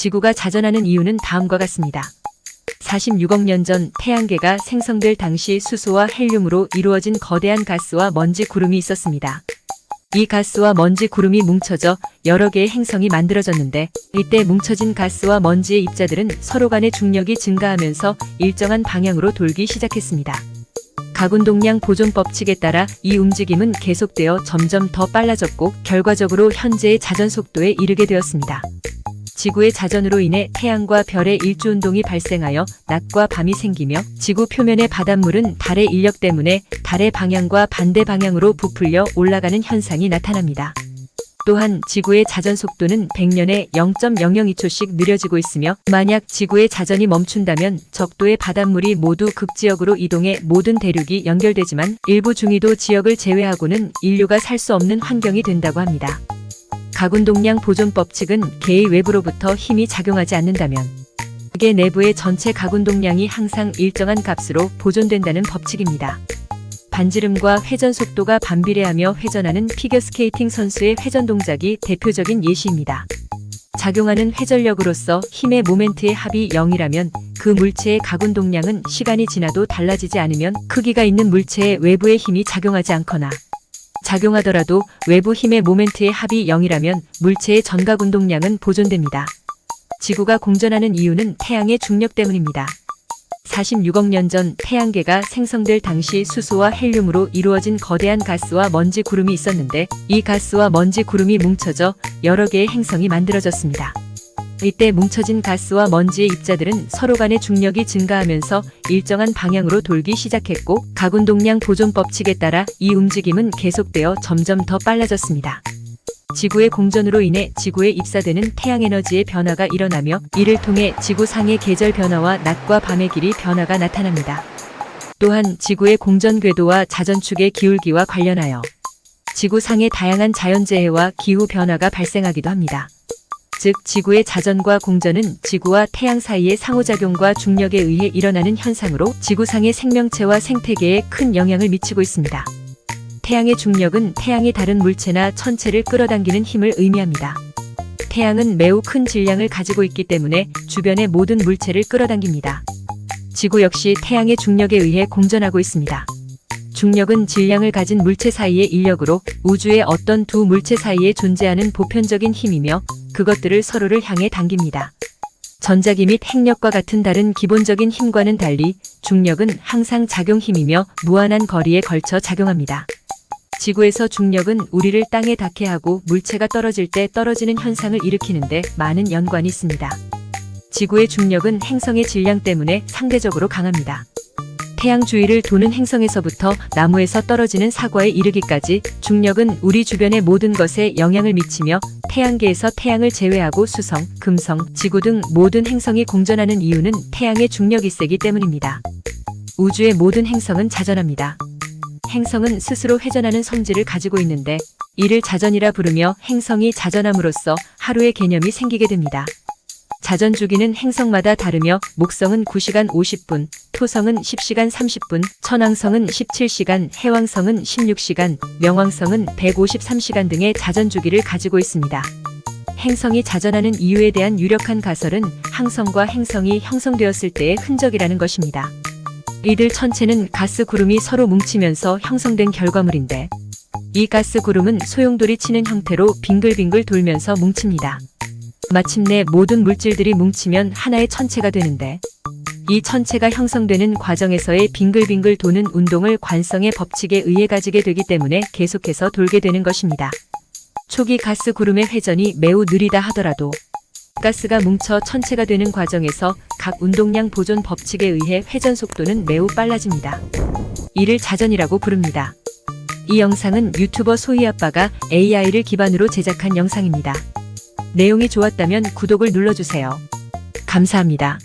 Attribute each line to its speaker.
Speaker 1: 지구가 자전하는 이유는 다음과 같습니다. 46억 년 전 태양계가 생성될 당시 수소와 헬륨으로 이루어진 거대한 가스와 먼지 구름이 있었습니다. 이 가스와 먼지 구름이 뭉쳐져 여러 개의 행성이 만들어졌는데 이때 뭉쳐진 가스와 먼지의 입자들은 서로 간의 중력이 증가하면서 일정한 방향으로 돌기 시작했습니다. 가군동량 보존 법칙에 따라 이 움직임은 계속되어 점점 더 빨라졌고 결과적으로 현재의 자전 속도에 이르게 되었습니다. 지구의 자전으로 인해 태양과 별의 일주운동이 발생하여 낮과 밤이 생기며 지구 표면의 바닷물은 달의 인력 때문에 달의 방향과 반대 방향으로 부풀려 올라가는 현상이 나타납니다. 또한 지구의 자전 속도는 100년에 0.002초씩 느려지고 있으며 만약 지구의 자전이 멈춘다면 적도의 바닷물이 모두 극지역으로 이동해 모든 대륙이 연결되지만 일부 중위도 지역을 제외하고는 인류가 살 수 없는 환경이 된다고 합니다. 가군동량 보존 법칙은 개의 외부로부터 힘이 작용하지 않는다면 개 내부의 전체 가군동량이 항상 일정한 값으로 보존된다는 법칙입니다. 반지름과 회전 속도가 반비례하며 회전하는 피겨스케이팅 선수의 회전 동작이 대표적인 예시입니다. 작용하는 회전력으로서 힘의 모멘트의 합이 0이라면 그 물체의 가군 동량은 시간이 지나도 달라지지 않으면 크기가 있는 물체의 외부의 힘이 작용하지 않거나 작용하더라도 외부 힘의 모멘트의 합이 0이라면 물체의 전각 운동량은 보존됩니다. 지구가 공전하는 이유는 태양의 중력 때문입니다. 46억 년 전 태양계가 생성될 당시 수소와 헬륨으로 이루어진 거대한 가스와 먼지 구름이 있었는데 이 가스와 먼지 구름이 뭉쳐져 여러 개의 행성이 만들어졌습니다. 이때 뭉쳐진 가스와 먼지의 입자들은 서로 간의 중력이 증가하면서 일정한 방향으로 돌기 시작했고 가군동량 보존 법칙에 따라 이 움직임은 계속되어 점점 더 빨라졌습니다. 지구의 공전으로 인해 지구에 입사되는 태양 에너지의 변화가 일어나며 이를 통해 지구상의 계절 변화와 낮과 밤의 길이 변화가 나타납니다. 또한 지구의 공전 궤도와 자전축의 기울기와 관련하여 지구상의 다양한 자연재해와 기후 변화가 발생하기도 합니다. 즉 지구의 자전과 공전은 지구와 태양 사이의 상호작용과 중력에 의해 일어나는 현상으로 지구상의 생명체와 생태계에 큰 영향을 미치고 있습니다. 태양의 중력은 태양이 다른 물체나 천체를 끌어당기는 힘을 의미합니다. 태양은 매우 큰 질량을 가지고 있기 때문에 주변의 모든 물체를 끌어당깁니다. 지구 역시 태양의 중력에 의해 공전하고 있습니다. 중력은 질량을 가진 물체 사이의 인력으로 우주의 어떤 두 물체 사이에 존재하는 보편적인 힘이며 그것들을 서로를 향해 당깁니다. 전자기 및 핵력과 같은 다른 기본적인 힘과는 달리 중력은 항상 작용 힘이며 무한한 거리에 걸쳐 작용합니다. 지구에서 중력은 우리를 땅에 닿게 하고 물체가 떨어질 때 떨어지는 현상을 일으키는데 많은 연관이 있습니다. 지구의 중력은 행성의 질량 때문에 상대적으로 강합니다. 태양 주위를 도는 행성에서부터 나무에서 떨어지는 사과에 이르기까지 중력은 우리 주변의 모든 것에 영향을 미치며 태양계에서 태양을 제외하고 수성, 금성, 지구 등 모든 행성이 공전하는 이유는 태양의 중력이 세기 때문입니다. 우주의 모든 행성은 자전합니다. 행성은 스스로 회전하는 성질을 가지고 있는데 이를 자전이라 부르며 행성이 자전함으로써 하루의 개념이 생기게 됩니다. 자전 주기는 행성마다 다르며 목성은 9시간 50분, 토성은 10시간 30분, 천왕성은 17시간, 해왕성은 16시간, 명왕성은 153시간 등의 자전 주기를 가지고 있습니다. 행성이 자전하는 이유에 대한 유력한 가설은 항성과 행성이 형성되었을 때의 흔적이라는 것입니다. 이들 천체는 가스 구름이 서로 뭉치면서 형성된 결과물인데 이 가스 구름은 소용돌이 치는 형태로 빙글빙글 돌면서 뭉칩니다. 마침내 모든 물질들이 뭉치면 하나의 천체가 되는데 이 천체가 형성되는 과정에서의 빙글빙글 도는 운동을 관성의 법칙에 의해 가지게 되기 때문에 계속해서 돌게 되는 것입니다. 초기 가스 구름의 회전이 매우 느리다 하더라도 가스가 뭉쳐 천체가 되는 과정에서 각 운동량 보존 법칙에 의해 회전 속도는 매우 빨라집니다. 이를 자전이라고 부릅니다. 이 영상은 유튜버 소희 아빠가 AI를 기반으로 제작한 영상입니다. 내용이 좋았다면 구독을 눌러주세요. 감사합니다.